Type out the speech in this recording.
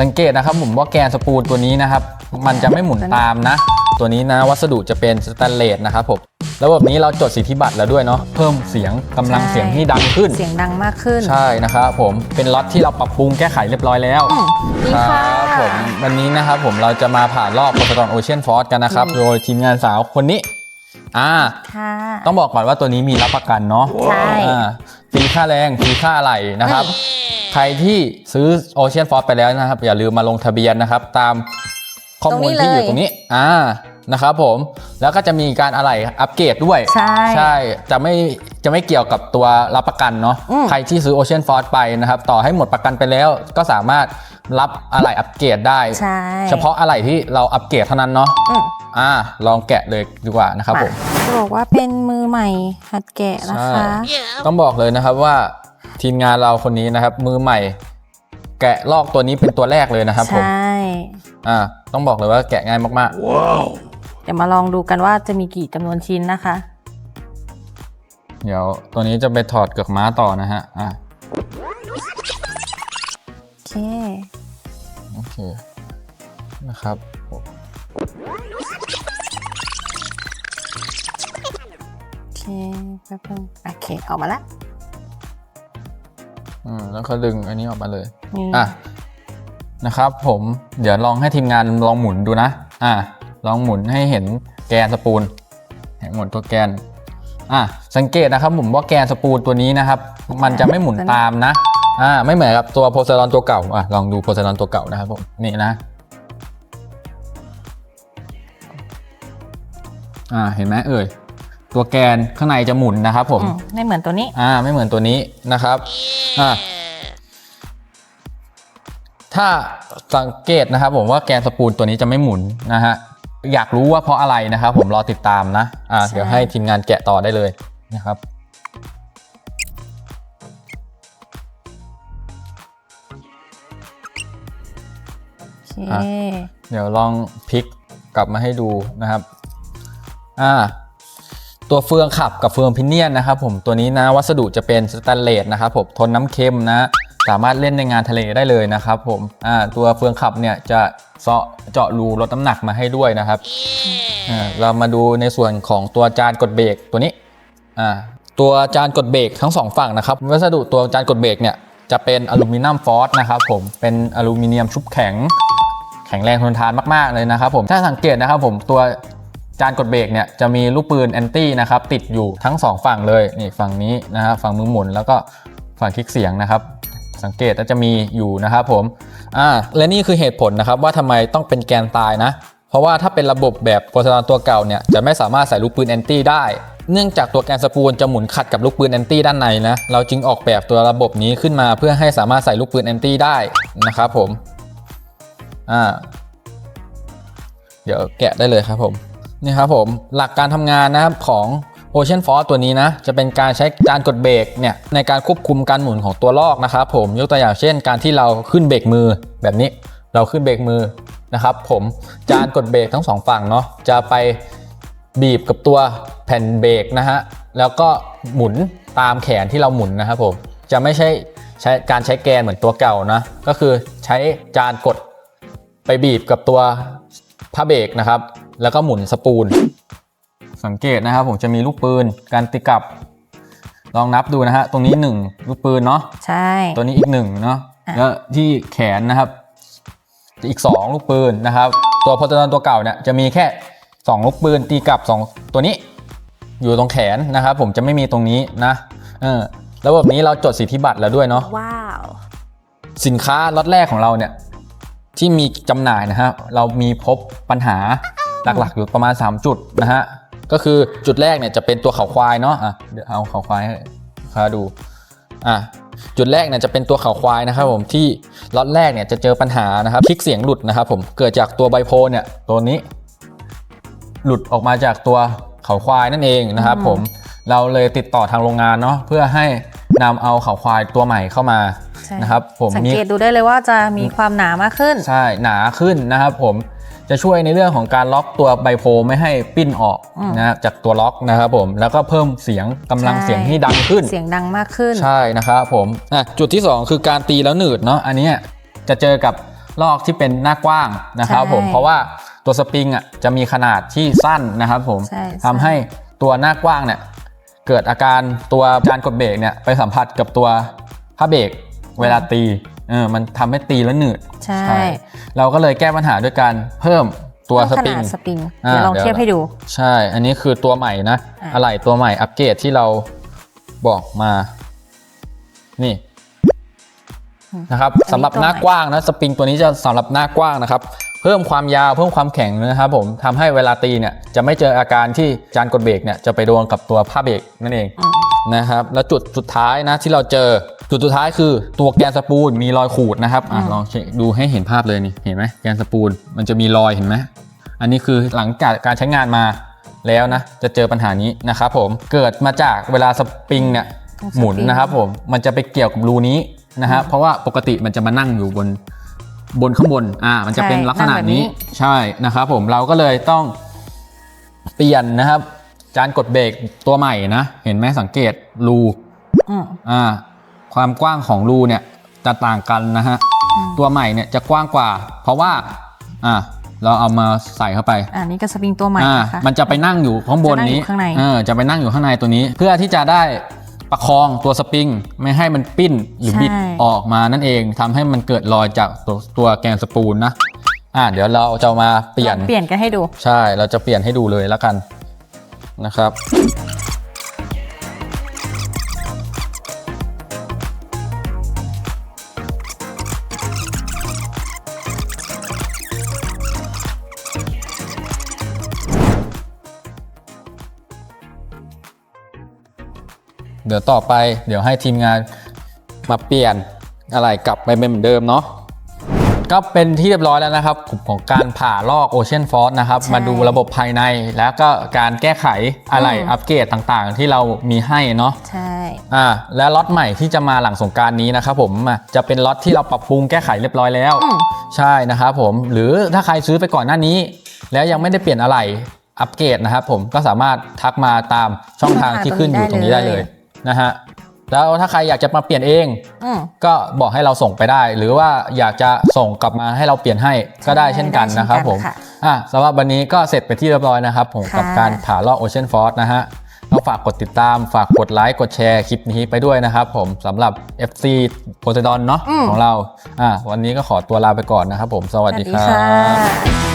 สังเกตนะครับผมว่าแกนสปูลตัวนี้นะครับ มันจะไม่หมุนตามนะ ตัวนี้นะวัสดุจะเป็นสแตนเลสนะครับผมแล้วแบบนี้เราจดสิทธิบัตรแล้วด้วยเนาะเพิ่มเสียงกำลังเสียงให้ดังขึ้น เสียงดังมากขึ้น ใช่นะครับผมเป็นล็อตที่เราปรับปรุงแก้ไขเรียบร้อยแล้วอืมดีคค่ะรับผมวันนี้นะครับผมเราจะมาผ่านรอบโปรตอนโอเชียนฟอร์กันนะครับอืมโดยทีมงานสาวคนนี้อ่า ค่ะ ต้องบอกก่อนว่าตัวนี้มีรับประกันเนาะใช่ อ่า ฟรีค่าแรงฟรีค่าอะไหล่นะครับอืมใครที่ซื้อโอเชียนฟอร์ไปแล้วนะครับ อย่าลืมมาลงทะเบียนนะครับ ตามข้อมูลที่อยู่ตรงนี้อ่า นะครับผมแล้วก็จะมีการอะไหล่อัปเกรดด้วย ใช่ ใช่จะไม่จะไม่เกี่ยวกับตัวรับประกันเนาะอืม ใครที่ซื้อ Ocean Force ไปนะครับต่อให้หมดประกันไปแล้วก็สามารถรับอะไหล่อัปเกรดได้ ใช่เฉพาะอะไหล่ที่เราอัปเกรดเท่านั้นเนาะอืมอ่าลองแกะเลยดีกว่านะครับผม จะบอกว่าเป็นมือใหม่หัดแกะนะคะต้องบอกเลยนะครับว่าทีมงานเราคนนี้นะครับ มือใหม่ แกะลอกตัวนี้เป็นตัวแรกเลยนะครับผมใช่ อ่าต้องบอกเลยว่าแกะง่ายมากเดี๋ยวมาลองดูกันว่าจะมีกี่จำนวนชิ้นนะคะๆเดี๋ยวตัวนี้จะไปถอดเกือกม้าต่อนะฮะอ่าโอเค โอเคนะครับโอเคแป๊บนึงโอเคออกมาแล้วอืมแล้วก็ดึงอันนี้ออกมาเลยนี่อะนะครับ ผมเดี๋ยวลองให้ทีมงานลองหมุนดูนะ อะ ลองหมุนให้เห็นแกนสปูลเห็นหมุนตัวแกนอะสังเกตนะครับผมว่าแกนสปูลตัวนี้นะครับ มันจะไม่หมุนตามนะอ่าไม่เหมือนกับตัวโพไซดอนตัวเก่าอะลองดูโพไซดอนตัวเก่านะครับผมนี่นะอ่าเห็นไหมเอ่ยตัวแกนข้างในจะหมุนนะครับผมอืมไม่เหมือนตัวนี้อ่าไม่เหมือนตัวนี้นะครับอ่าถ้าสังเกตนะครับผมว่าแกนสปูลตัวนี้จะไม่หมุนนะฮะ อยากรู้ว่าเพราะอะไรนะครับ ผมรอติดตามนะอ่าใช่ เดี๋ยวให้ทีมงานแกะต่อได้เลยนะครับ โอเคอะเดี๋ยวลองพลิกกลับมาให้ดูนะครับ อ่า ตัวเฟืองขับกับเฟืองพินเนียนนะครับผม ตัวนี้นะวัสดุจะเป็นสแตนเลสนะครับผม ทนน้ำเค็มนะ สามารถเล่นในงานทะเลได้เลยนะครับผมอ่าตัวเฟืองขับเนี่ยจะเซาะเจาะรูลดน้ำหนักมาให้ด้วยนะครับอ่าเรามาดูในส่วนของตัวจานกดเบรกตัวนี้อ่าตัวจานกดเบรกทั้งสองฝั่งนะครับวัสดุตัวจานกดเบรกเนี่ยจะเป็นอลูมิเนียมฟอสนะครับผมเป็นอลูมิเนียมชุบแข็ง แข็งแรงทนทานมากๆเลยนะครับผมถ้าสังเกตนะครับผมตัวจานกดเบรกเนี่ยจะมีลูกปืนแอนตี้นะครับติดอยู่ทั้งสองฝั่งเลยนี่ฝั่งนี้นะครับฝั่งมือหมุนแล้วก็ฝั่งคลิกเสียงนะครับ สังเกตจะมีอยู่นะครับผมอ่าและนี่คือเหตุผลนะครับว่าทำไมต้องเป็นแกนตายนะ เพราะว่าถ้าเป็นระบบแบบโพสตอนตัวเก่าเนี่ยจะไม่สามารถใส่ลูกปืนแอนตี้ได้ เนื่องจากตัวแกนสปูลจะหมุนขัดกับลูกปืนแอนตี้ด้านในนะเราจึงออกแบบตัวระบบนี้ขึ้นมาเพื่อให้สามารถใส่ลูกปืนแอนตี้ได้นะครับผมอ่าเดี๋ยวแกะได้เลยครับผมนี่ครับผมหลักการทำงานนะครับของ Ocean Force ตัวนี้นะจะเป็นการใช้จานกดเบรกเนี่ยในการควบคุมการหมุนของตัวลอกนะครับผมยกตัวอย่างเช่น การที่เราขึ้นเบรกมือแบบนี้เราขึ้นเบรกมือนะครับผมจานกดเบรกทั้งสองฝั่งเนาะจะไปบีบกับตัวแผ่นเบรกนะฮะแล้วก็หมุนตามแขนที่เราหมุนนะครับผมจะไม่ใช่ใช้การใช้แกนเหมือนตัวเก่านะก็คือใช้จานกดไปบีบกับตัวผ้าเบรกนะครับ แล้วก็หมุนสปูล สังเกตนะครับ ผมจะมีลูกปืนการตีกลับ ลองนับดูนะฮะตรงนี้ 1 ลูกปืนเนาะใช่ ตัวนี้อีก1เนาะอะ แล้วที่แขนนะครับ อีก 2 ลูกปืนนะครับ ตัวโพลตอนตัวเก่าเนี่ยจะมีแค่ 2 ลูกปืนตีกลับ 2 ตัวนี้ อยู่ตรงแขนนะครับ ผมจะไม่มีตรงนี้นะเออแล้วแบบนี้เราจดสิทธิบัตรแล้วด้วยเนาะ ว้าว สินค้าล็อตแรกของเราเนี่ยที่มีจำหน่ายนะฮะเรามีพบปัญหาหลักๆอยู่ประมาณ 3 จุดนะฮะ ก็คือจุดแรกเนี่ยจะเป็นตัวเขาควายเนาะอะเดี๋ยวเอาเขาควายให้ลูกค้าดูอะจุดแรกเนี่ยจะเป็นตัวเขาควายนะครับผมที่ล็อตแรกเนี่ยจะเจอปัญหานะครับคลิกเสียงหลุดนะครับผมเกิดจากตัวไบโพลเนี่ยตัวนี้ หลุดออกมาจากตัวเขาควายนั่นเองนะครับอืมผมเราเลยติดต่อทางโรงงานเนาะเพื่อให้นำเอาเขาควายตัวใหม่เข้ามาใช่นะครับผมสังมีเกตดูได้เลยว่าจะมีความหนามากขึ้น ใช่หนาขึ้นนะครับผม จะช่วยในเรื่องของการล็อกตัวไบโพลไม่ให้ปิ้นออกอืมนะครับจากตัวล็อกนะครับผมแล้วก็เพิ่มเสียงกำลังใช่เสียงให้ดังขึ้น เสียงดังมากขึ้นใช่นะครับผมอะจุดที่ 2 คือการตีแล้วหนืดเนาะอันเนี้ยจะเจอกับลอกที่เป็นหน้ากว้างนะครับใช่ผมเพราะว่าตัวสปริงอะจะมีขนาดที่สั้นนะครับผมใช่ทำให้ตัวหน้ากว้างเนี่ยเกิดอาการตัวการกดเบรกเนี่ยไปสัมผัสกับตัวผ้าเบรกเวลาตี เออมันทำให้ตีแล้วหนืดใช่ เราก็เลยแก้ปัญหาด้วยการเพิ่มตัวสขปริงนาดสปริงอ่าเดี๋ยวลองเดี๋ยวเทียบให้ดู ใช่ อันนี้คือตัวใหม่นะอะอะไหล่ตัวใหม่อัปเกรดที่เราบอกมา นี่นะครับสำหรับหน้ากว้างนะสปริงตัวนี้จะสำหรับหน้ากว้างนะครับ เพิ่มความยาวเพิ่มความแข็งนะครับผมทำให้เวลาตีเนี่ยจะไม่เจออาการที่จานกดเบรกเนี่ยจะไปโดนกับตัวผ้าเบรกนั่นเองอืมนะครับ แล้วจุดสุดท้ายนะที่เราเจอ จุดสุดท้ายคือตัวแกนสปูลมีรอยขูดนะครับอะลองเช็คดูให้เห็นภาพเลยนี่เห็นไหมแกนสปูลมันจะมีรอยเห็นไหมอันนี้คือหลังจากการใช้งานมาแล้วนะจะเจอปัญหานี้นะครับผมเกิดมาจากเวลาสปริงเนี่ยตรงสปริงหมุนนะครับผมมันจะไปเกี่ยวกับรูนี้นะฮะเพราะว่าปกติมันจะมานั่งอยู่บนบนข้างบนอ่ามันจะเป็นลักษณะนี้ใช่นะครับผมเราก็เลยต้องเปลี่ยนนะครับ จานกดเบรกตัวใหม่นะ เห็นไหมสังเกตรูอืมอ่า ความกว้างของรูเนี่ยจะต่างกันนะฮะอืมตัวใหม่เนี่ยจะกว้างกว่า เพราะว่าอ่าเราเอามาใส่เข้าไปอ่านี่ก็สปริงตัวใหม่อ่านะคะมันจะไปนั่งอยู่ข้างบนนี้จะนั่งอยู่ข้างในเออจะไปนั่งอยู่ข้างในตัวนี้ เพื่อที่จะได้ประคองตัวสปริงไม่ให้มันปิ้นหรือบิดออกมานั่นเองทำให้มันเกิดรอยจากตัวตัวแกนสปูลนะอ่าเดี๋ยวเราจะมาเปลี่ยนลองเปลี่ยนกันให้ดู ใช่เราจะเปลี่ยนให้ดูเลยแล้วกันนะครับ เดี๋ยวต่อไปเดี๋ยวให้ทีมงานมาเปลี่ยนอะไรกลับไปเป็นเหมือนเดิมเนาะก็เป็นที่เรียบร้อยแล้วนะครับของการผ่าลอก Ocean Force นะครับใช่มาดูระบบภายในแล้วก็การแก้ไขอะไรอืมอัปเกรดต่างๆ ที่เรามีให้เนาะใช่อ่าและล็อตใหม่ที่จะมาหลังสงกรารนี้นะครับผมอะจะเป็นล็อตที่เราปรับปรุงแก้ไขเรียบร้อยแล้วอืมใช่นะครับผมหรือถ้าใครซื้อไปก่อนหน้านี้ แล้วยังไม่ได้เปลี่ยนอะไรอัปเกรดนะครับผมก็สามารถทักมาตามช่องทางที่ขึ้นอยู่ตรงนี้ได้เลย นะฮะแล้วถ้าใครอยากจะมาเปลี่ยนเอง อืม ก็บอกให้เราส่งไปได้ หรือว่าอยากจะส่งกลับมาให้เราเปลี่ยนให้ก็ได้เช่นกันนะครับผมได้เช่นกันค่ะอะสำหรับวันนี้ก็เสร็จไปที่เรียบร้อยนะครับผมค่ะ กับการผ่าลอก Ocean Force นะฮะก็ฝากกดติดตามฝากกดไลค์กดแชร์คลิปนี้ไปด้วยนะครับผมสำหรับ FC Poseidon เนาะอืมของเราอะวันนี้ก็ขอตัวลาไปก่อนนะครับผมสวัสดีครัสวัสดีบค่ะ